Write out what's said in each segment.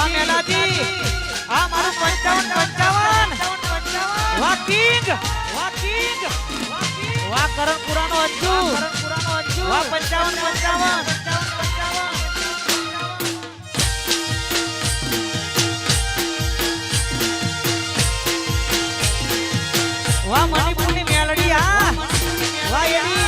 વાહ મેલાજી આ મારું 55 55 વાહ કિંગ. વાહ કિંગ. વાહ કરણપુરાનો અંજુ કરણપુરાનો અંજુ વાહ 55 55 વાહ મણિપુરની મેલડી આ વાહ એની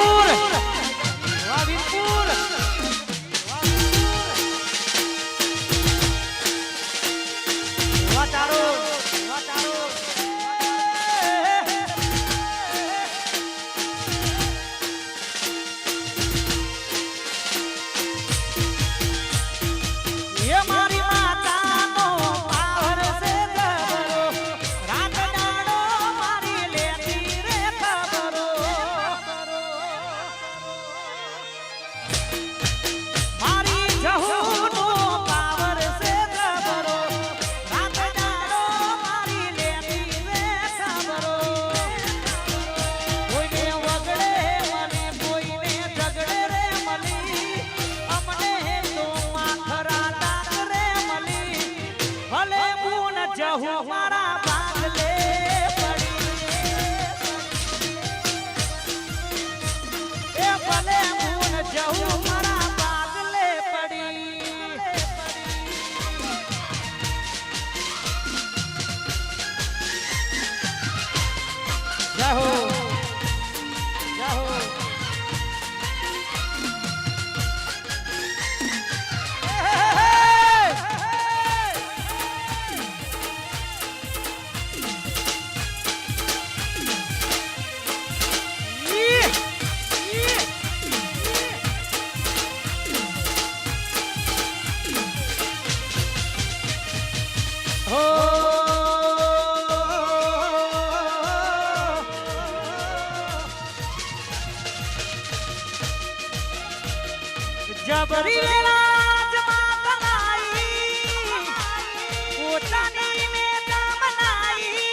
વીરપુર વીરપુર চাহু মারা જબરી રાજ માતલાઈ પોતાની મેતા મનાઈ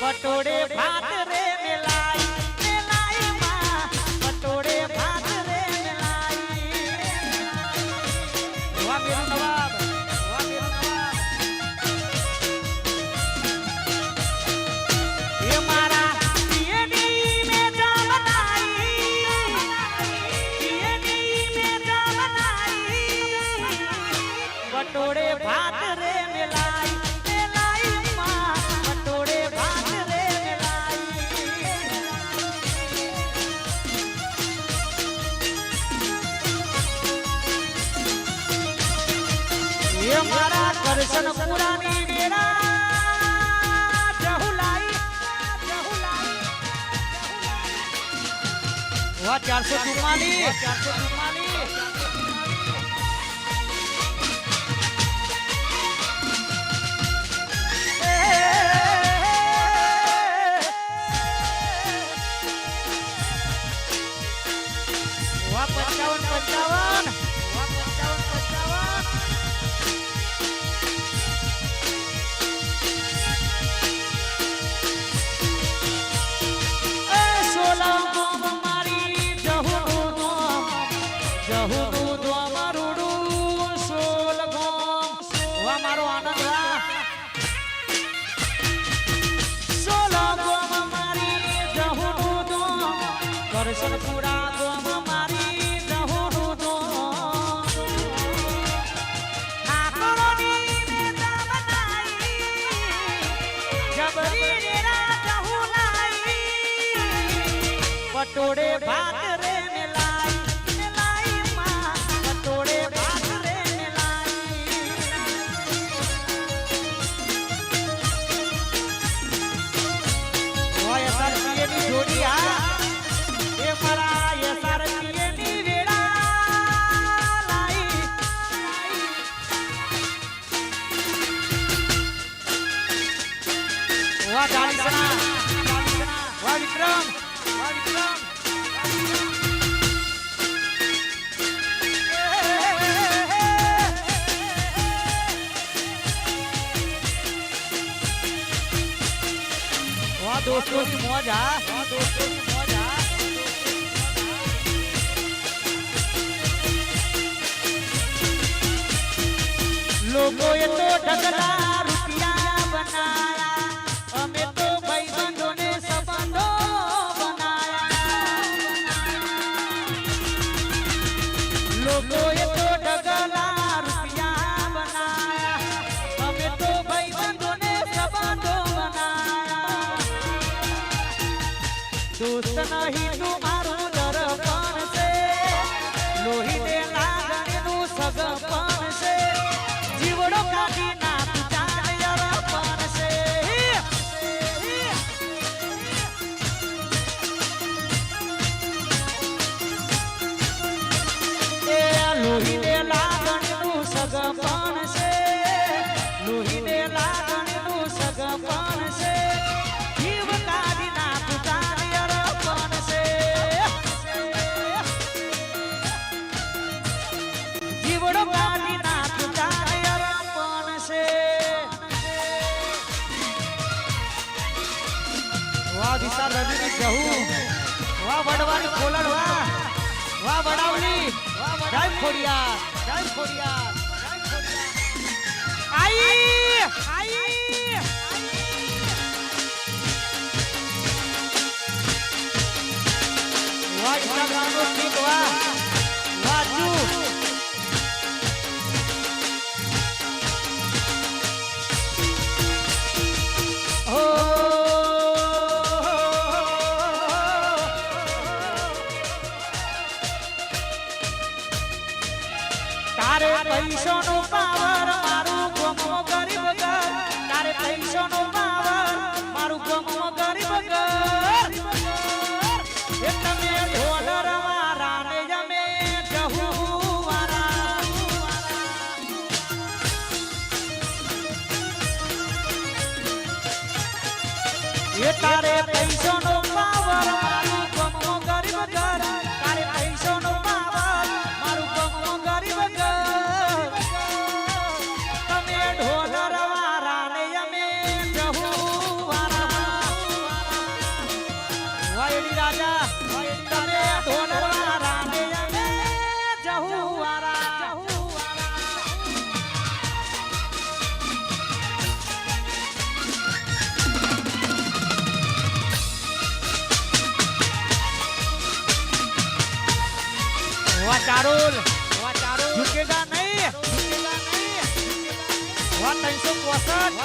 પટોડે ભાત ચારસો ચુમ્માલીસ ચારસો ચુમ્માલીસ Solo pura दोस्तों की मौज हाँ। आ हाँ। लोगों ये तो डगला લોહીને લાગણનું સગપણ છે. લોહીને લાગણનું છે. જીવ કાઢી નાખતા અરપણ છે. જીવડો કાઢી નાખતા અરપણ છે. વાહ દિશા રવિની જહુ. વાહ વડવાની ખોલણ, વાહ. વાહ વડાવણી જય ખોડિયા જય ખોડિયા જય ખોડિયા આઈ! चारू झुकेगा नहीं वह तीन सौ चौसठ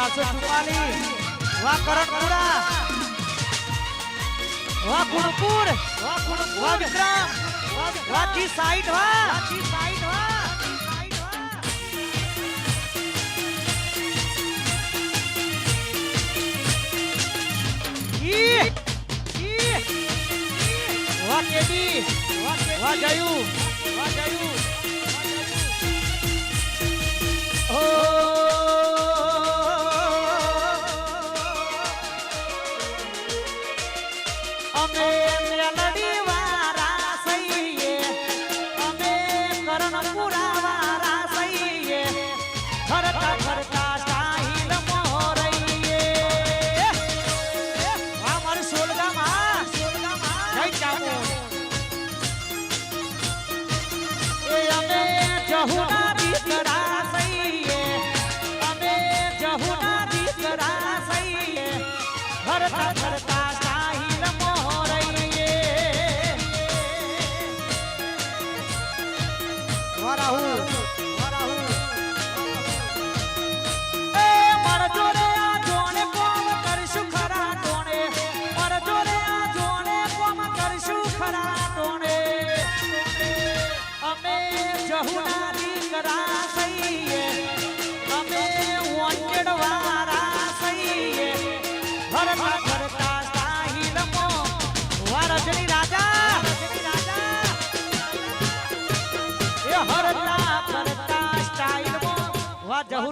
ચારસો ચુમ્માલીસ વાહ કરણપુરા વાહ ગુણપુર વાહ ગુણપુર. વાહ વિક્રમ. વાહ જી સાઈઠ વાહ. જી સાઈઠ વાહ What, Eddie? What, Eddie? What, Jayu?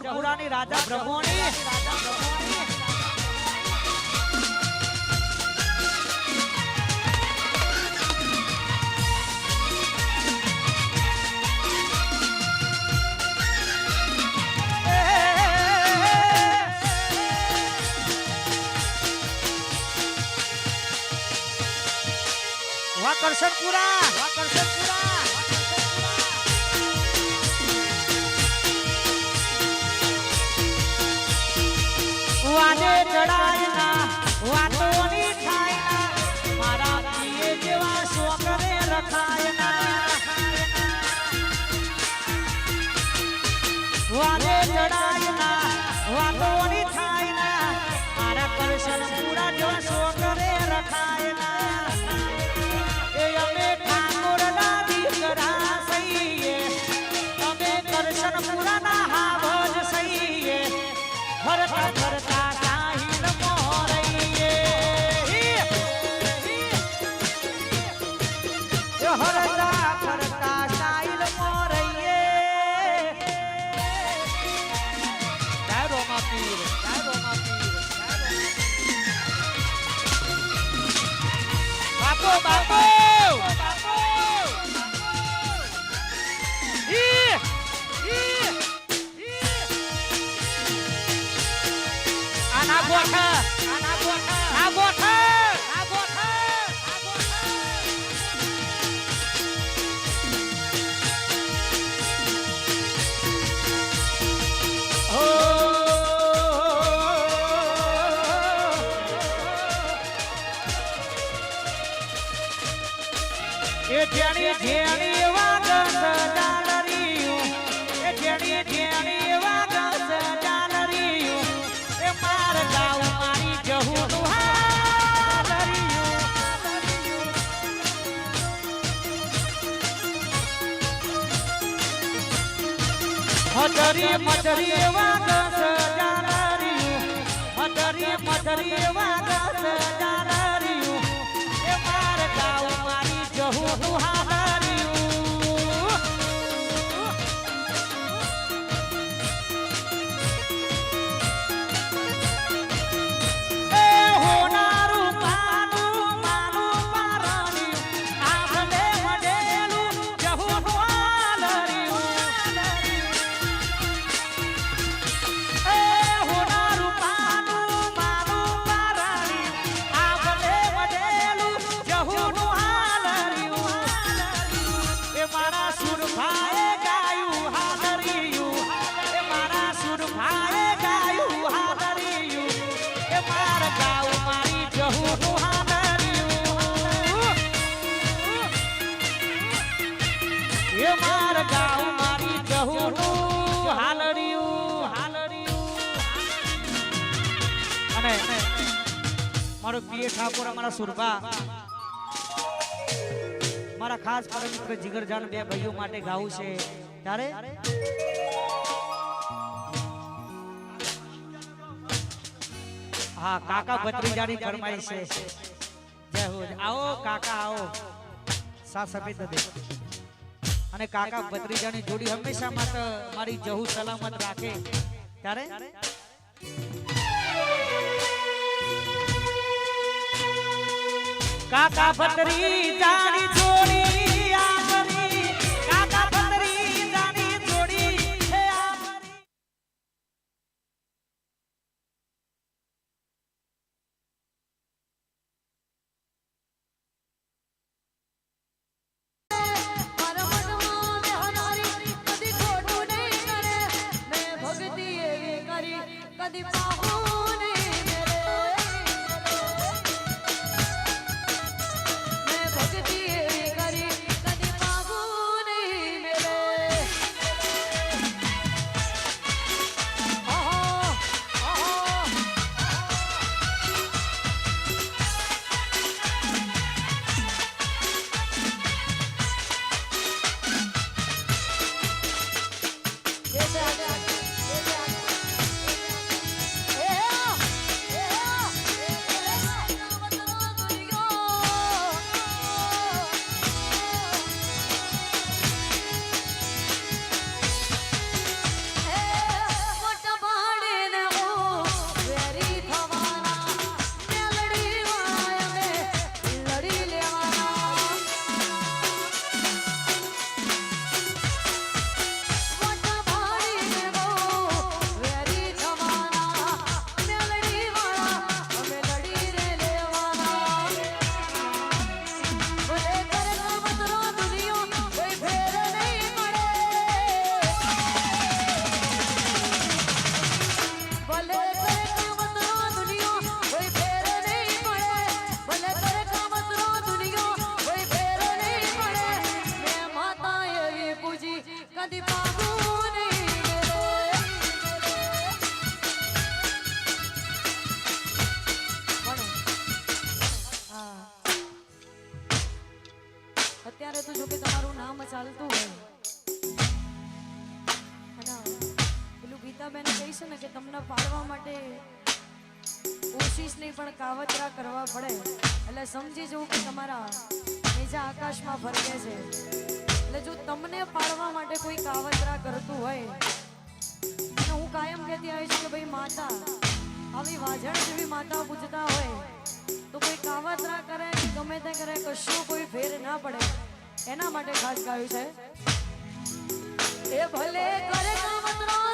રઘુડાની રાજા પ્રભુણી કરશનપુરા ચડા મધરી મધરી મધરી એ અને મારો પીએ ઠાકોર, અમારા સુરભા. મારા ખાસ પરમ જીગરજાન બે ભાઈઓ માટે ગાવું છે. હા, કાકા ભત્રીજાની ફરમાઈ છે. આવો, કાકા, આવો. દે અને કાકા ભત્રીજાની જોડી હંમેશા માટે મારી જહુ સલામત રાખે. ત્યારે કાકા ભત્રીજાની જોડી ચાલતું હોય. અને પેલું ગીતાબેન કહે છે ને કે તમને પાડવા માટે કોશિશ પણ કાવતરા કરવા પડે. એટલે સમજી જવું કે તમારા બીજા આકાશમાં ફરકે છે. એટલે જો તમને પાડવા માટે કોઈ કાવતરા કરતું હોય, અને હું કાયમ કહેતી આવી છું કે ભાઈ માતા, આવી વાજણ જેવી માતા પૂજતા હોય, તો કોઈ કાવતરા કરે ગમે તે કરે, કશું કોઈ ફેર ના પડે. એના માટે ખાસ ગાયું છે. એ ભલે કરે કાવતરા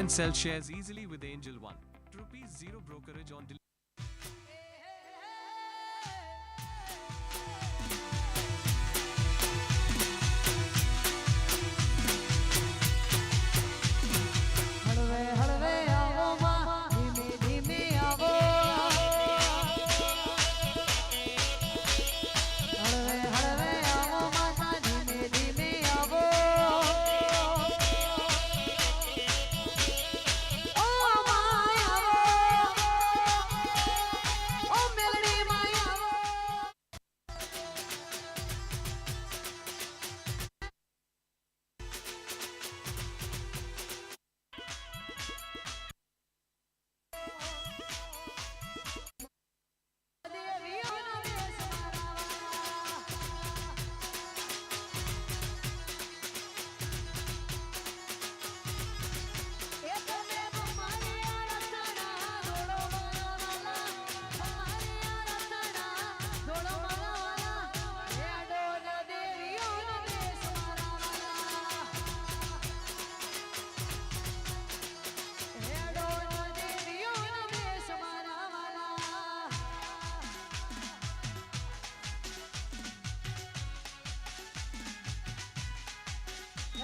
and sell shares easily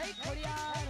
જય ખોડિયાર